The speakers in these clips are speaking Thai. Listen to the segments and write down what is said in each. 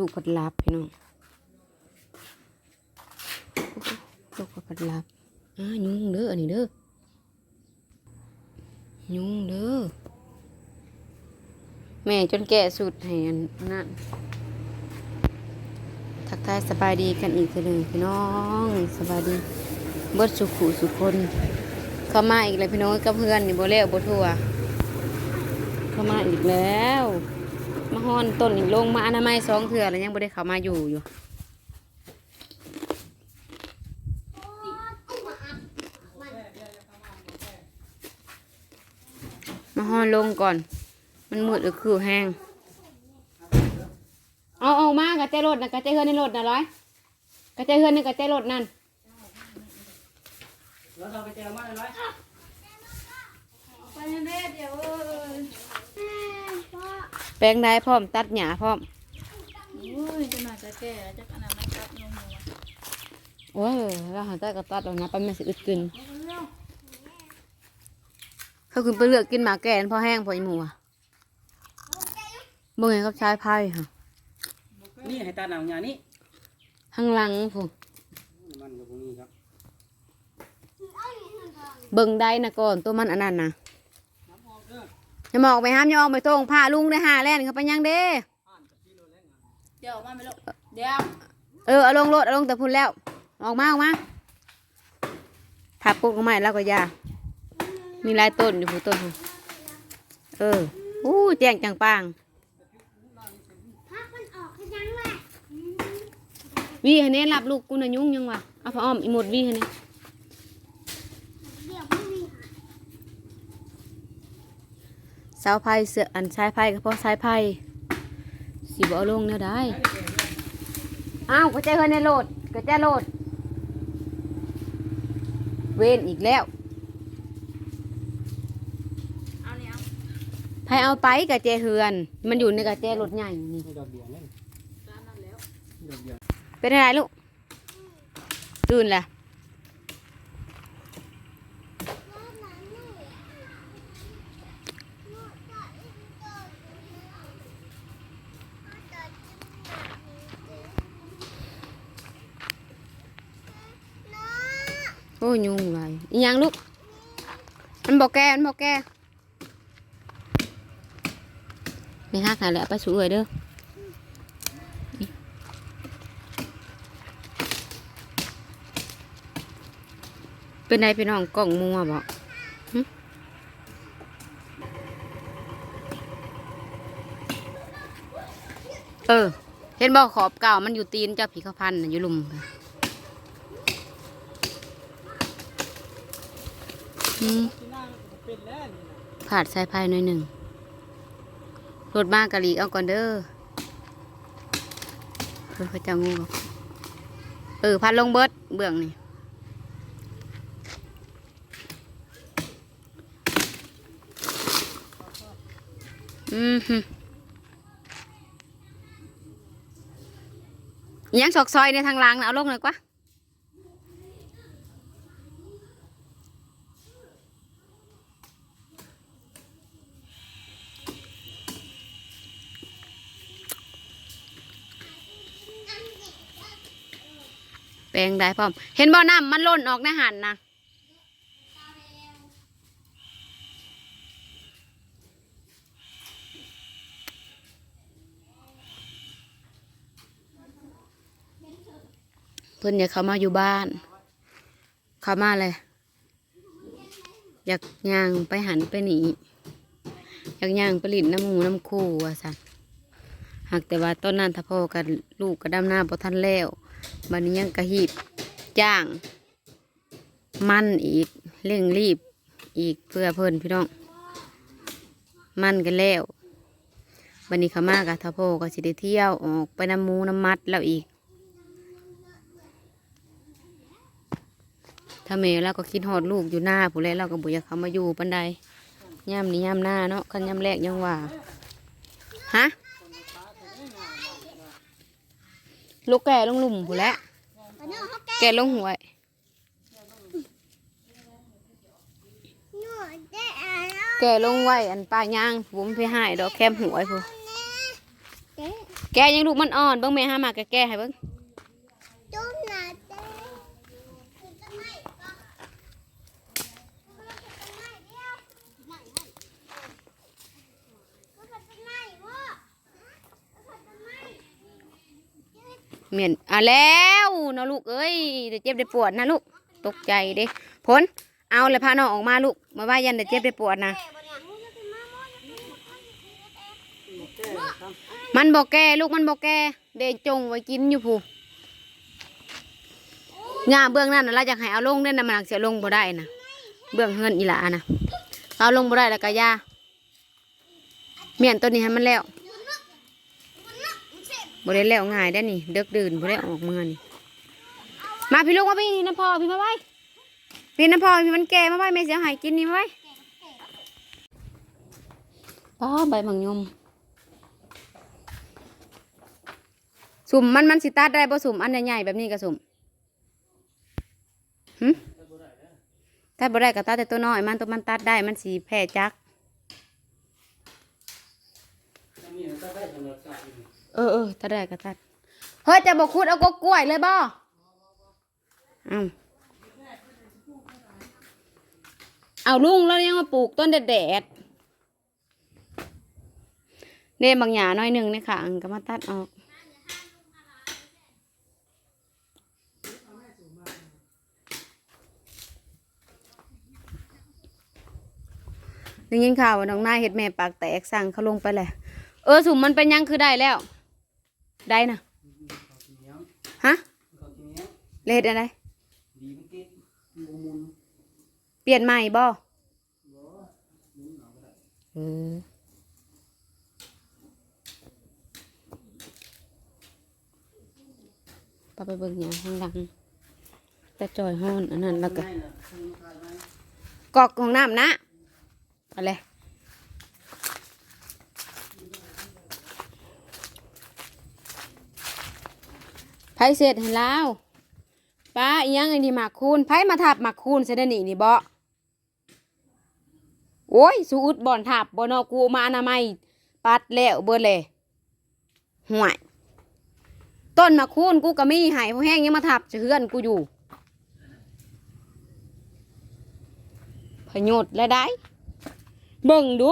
ลูกกัดลับพี่น้องลูกกัดลับอ่ายุงเด้ออันนี้เด้อยุงเด้อแม่จนแก่สุดให้อันนั่นทักทายสบายดีกันอีกทีหนึ่งพี่น้องสบายดีเบิดสุขุสุคนเข้ามาอีกแล้วพี่น้องกับเพื่อนนี่โบเล่โบทัวเข้ามาอีกแล้ว มาฮอนต้นนี่ลงมาอนามัยสองเถื่อแล้วยังบ่ได้เข้ามาอยู่อยู่มาฮอนลงก่อน มันมืดหรือคือแห้งเอาเอามากระเจรถนะกระเจเฮือนในรถนะร้อยกระเจเฮือนในกระเจรถนั่นแล้วเราไปเจอมาเลยร้อยไปเด้เดี๋ยวเอ้ย แปลงได้พร้อมตัดหญ้าพร้อมโอ้ยจะมาจะแก่จะขนาดมันตัดลงหัวโอ้ยเราหาได้กระตัดแล้วนะไปไม่สิอึดกินเขาคุณไปเลือกกินหมาแก่นพอแห้งพออีหมูอะบ่เห็นเขาใช้ไพ่ค่ะนี่ให้ตาหนาวอย่างนี้ข้างหลังผมมันกับพวกนี้ครับ เบิ่งได้นะก่อนตัวมันอันนั้นนะ อย่าหมอกไปห้ามอย่าออกไปตรงพาลุงได้หาแล่นเขาไปยังเด้เดี๋ยวมาไม่ลงเดี๋ยว เออเอาลงรถเอาลงแต่พุ่นแล้ว ออกมาออกมาผักปุ๊กออกมาแล้วก็ยา มีหลายต้นอยู่ผู้ต้นพุ่นเอออู้แจ้งจังปางวีให้เน้รับลูกกูน่ะยุ่งยังวะเอาผ้าอ้อมอีหมดวีให้เน้าวไพ่เสืออันสายไพ่ก็เพราะสายไพ่สิบเอาลงเนี่ยได้อ้าวก็ใจเฮือนในโหลดก็ใจโหลด เวนอีกแล้วเอาเนี่ยให้เอาไปกับเจเฮือน มันอยู่ในกับเจรถใหญ่นี่ดอกเบี้ยนี่ตามนั้นแล้วดอกเบี้ยเป็นอะไรลูกตื่นละ โอ้ยุงไรอีหยังลูก มันบอกแกมันบอกแกไม่ฮักหาแหละไปสู้เลยเด้อเป็นไงพี่น้องกล่องมัวบอกเออ เห็นบอกขอบเก่ามันอยู่ตีนเจ้าผีข้าพันธ์อยู่หลุมค่ะอืม ที่ นี่ผาดสายพายหน่อยหนึ่งรถมากกะลีเอาก่อนเด้อเพื่อเขาจะงูกเออพัดลงเบิดเบื้องนี่อืมฮึอิหยังสอกซอยในทางล่างนะเอาลงหน่อยกว่า ลงได้พร้อม เห็นบ่อน้ำมันล่นออกในหันนะเพิ่อนอยากเข้ามาอยู่บ้าน เข้ามาเลย อยากย่างไปหันไปหนีอยากย่างไปลินน้ำหมูน้ำคู่ว่าสันหากแต่ว่าต้นนั้นถ้าพ่อกับลูกก็ดำหน้าพอทันแล้ว บัดนี้ยังกระหีบจ้าง มันอีกเร่งรีบอีกเพื่อเพิ่นพี่น้อง มันกันแล้วบันนี้ขามากะถ้าพ่อก็สิได้เที่ยวออกไปน้ำมูน้ำมัดแล้วอีกถ้าแม่เราก็คิดฮอดลูกอยู่หน้าผู้แลเราก็บ่อยาเขามาอยู่ปันใดย่ำนี้ย่ำหน้าเนาะคันย่ำแรกยังว่าฮะ ลูกแก่ลงหลุมผู้แล้วแก่ลงหวยแก่ลงไว้อันปลาย่างผมไปหายดอกแคมหวยผู้แก่ยังลูกมันอ่อนเบิ่งแม่ห้ามาแกแก่ให้เบิ่ง จุ๊บหนาเต้คือต้นไม้ก็มันเป็นต้นไม้เดียวไม้ให้ก็เป็นต้นไม้วะก็เป็นต้นไม้ เมียนอะแล้วนาะลูกเอ้ยเดี๋ยวเจ็บได้ปวดนะลูกตกใจเด้ผลเอาเลยพาน้องออกมาลูกมาว่ายันเดี๋ยวเจ็บได้ปวดนะมันบอกแกลูกมันบอกแกเดจงไว้กินอยู่ผู้งาเบื้องนั้นนะเราอยากให้เอาลงเด้นะมันหักเสียลงบ่ได้นะเบื้องเฮือนอีหลานะเอาลงบ่ได้แล้วก็ยาเมียนตัวนี้ให้มันแล้ว บ่ได้แล้วง่ายได้นี่เดึกดื่นบ่ได้ออกเมือนี่มาพี่ลูกมาพี่น้ำพอพี่มาไว้พี่น้ำพอพี่มันแก่มาไว้แม่เสียหายกินนี่มาไว้ป้าใบมังยมสุ่มมันมันสิตัดได้บ่สุ่มอันใหญ่ๆแบบนี้ก็สุ่มหึตัดบ่ได้ก็ตัดแต่ตัวน้อยมันตัวมันตัดได้มันสีแพร่จัก อันนี้มันก็ได้สำหรับสัตว์ อยู่เออเออตัดได้ก็ตัด เฮ้ยจะบอกคุดเอากกกล้วยเลยบ่เอาเอาลุงแล้วยังมาปลูกต้นแดดๆเนี่ยบางหญ้าน้อยหนึ่งในค่ะก็มาตัดออกได้ยินข่าวว่าน้องนายเห็ดแม่ปากแตกสั่งเขาลงไปแหละเออสุ่มมันเป็นยังคือได้แล้ว ได้นะเขากินเหนี้ยวฮะเขากินเหนี้ยวเลดอะไรดีมันติดมุนมุนเปลี่ยนใหม่บ่บ่มุนเอาก็ได้เออปาไปเบิ่งหยังข้างหลังแต่จอยห้อนอันนั้นแล้วก็ง่ายนะคุณขายไหมกอกของน้ำนะเอะไร ไผเสร็จให้แล้วป้าอีหยังไอ้นี่หมากคูนไผมาทับหมากคูนเสยเดนี่นี่บ่โอ้ยสูอุดบ่อนทับบ่นอกูมาอนามัยปัดแล้วเบิดเลยห่วยต้นหมากคูนกูก็มีให้พวกแห้งยังมาทับจะเฮือนกูอยู่พยศและได้ เบิ่งดู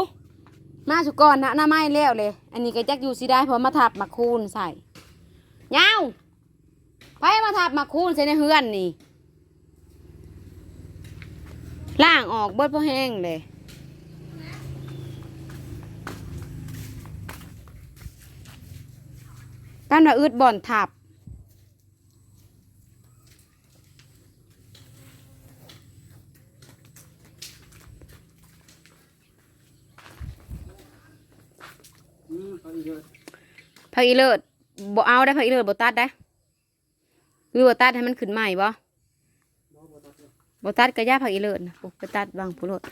มาสุกรนะหน้าไม้แล้วเลย อันนี้ก็จักอยู่สิได้เพราะมาทับมาคูนใส่เงา ไผมาทับมาคูนใส่ในเฮือนนี่ล่างออกเบิดพอแห้งเลยตั้งแต่อึดบ่อนทับอืมเขาอีกเยอะผักอีเลิศบ่เอาได้ผักอีเลิศบ่ตัดได้ หรือบ่ตัดให้มันขึ้นใหม่บ่บ่บ่ตัดเลยบ่ตัดก็ย่าผักอีเลิศนะโอ้ไปตัดบางผู้โลด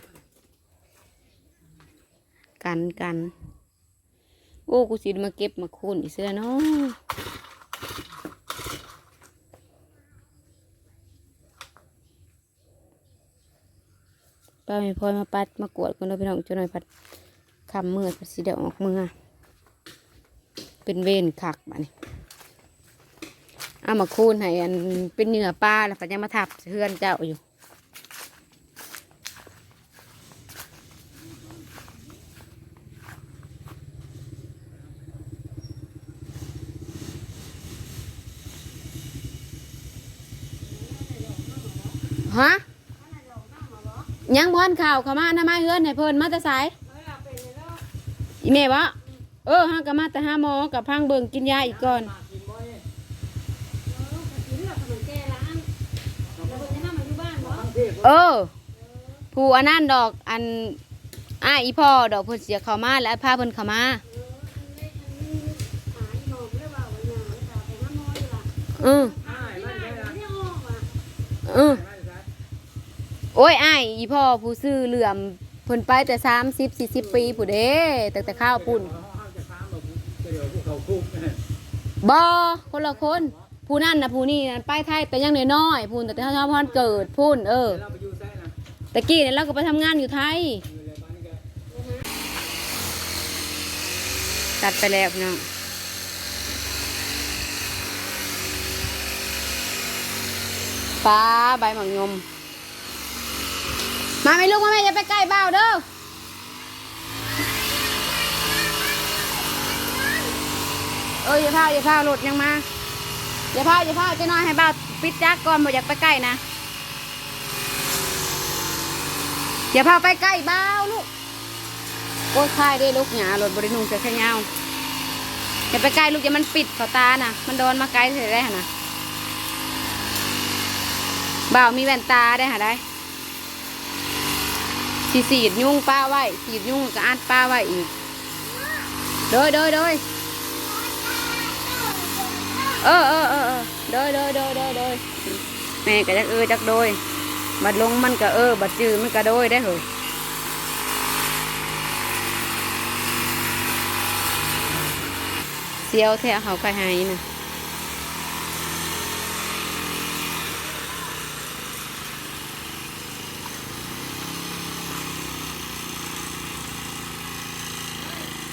กันกันโอ้กูสิมาเก็บมาคูนอีเสื้อเนาะป้าไม่พลอยมาปัดมากวดกันเราไปน้องจะหน่อยปัดคำเมื่อปัดสีเดออกเมื่อเป็นเวนคักบัดนี้ เอามาคูนให้อันเป็นเนื้อปลาแล้วปัดยังมาทับเฮือนเจ้าอยู่ฮะยังพอนข่าวเขามาหน้าไม้เฮือนให้เพิ่นมาแต่สายอีเมวะเออห้าก็มาแต่ห้าหมอกับพังเบิงกินยาอีกก่อน กินบ่เนี่ย เลือกขนมแก่ร้านแล้วคนจะห้ามมาอยู่บ้านบ่ ทั้ง เออ ผู้อันนั้นดอกอันอ้ายอีพ่อดอกเพิ่นเสียเข้ามาแล้วพาเพิ่นเข้ามาหาอีหมอมได้ว่าวันหนาแล้วไปห้ามน้อยล่ะเออเออโอ้ยอ้ายอีพ่อผู้ซื้อเหลื่อมเพิ่นไปแต่สามสิบสี่สิบปีผู้เด้แต่แต่ข้าวปุ่นบบเดี๋ยวพวกเขาคุกบอคนละคน ผู้นั่นนะผู้นี่นะป้ายไทยแต่ยังน้อยๆพูนแต่ถ้าชอบพอนเกิดพูนเออตะกี้เนี่ยเราก็ไปทำงานอยู่ไทยตัดไปแล้วเน้องปลาใบหมักยม มาไม่ลูกมาไหมอย่าไปใกล้เบ้าเด้อเอออย่าพาอย่าพาหลุดยังมา อย่าพาอย่าพ่าจะน้อยให้บ้าปิดจักก่อนบ่อยากไปใกล้นะอย่าพาไปใกล้บ้าลูกโอ้ยคายได้ลูกหยารถบรินุงเสียแค่เงาอย่าไปใกล้ลูกอย่ามันปิดเขาตานะมันโดนมาไกลเสียได้หนนะบ่าวมีแว่นตาได้หาได้สีสีดยุ่งป้าไว้สีดยุ่งก็อัดป้าไว้อีกโดยโดยโดย เออเออเออเออโดยโดยโดยโดยโดยแม่ก็จักเออจักโดยบัดลงมันก็เออบัดจือมันก็โดยได้เหรอเสียวแท้เขาไปหายนะ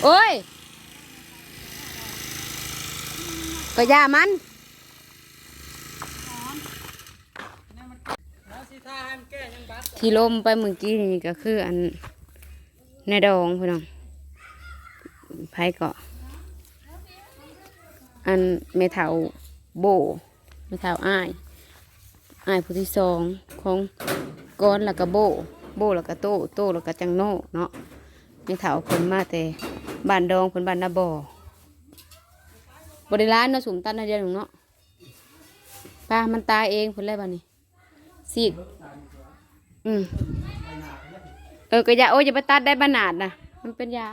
โอ้ย ก็ย่ามันแก้ยังบัดที่ลมไปเมื่อกี้นี่ก็คืออันในดองพี่น้องไผเกาะอันเมถาโบเมถาอ้ายอ้ายผู้ที่สองของก้อนแล้วก็โบ โบแล้วก็โตโตแล้วก็จังโน่เนาะเมถาเพิ่นมาแต่บ้านดองเพิ่นบ้านนาบ่อ บริร้านเนาะสุมตันนาเดียวหนูเนาะปลามันตายเองเพิ่นเลยบ้านี้สิอืมเออกระยาโอ้ยอย่าไปตัดได้บานาดนะมันเป็นยา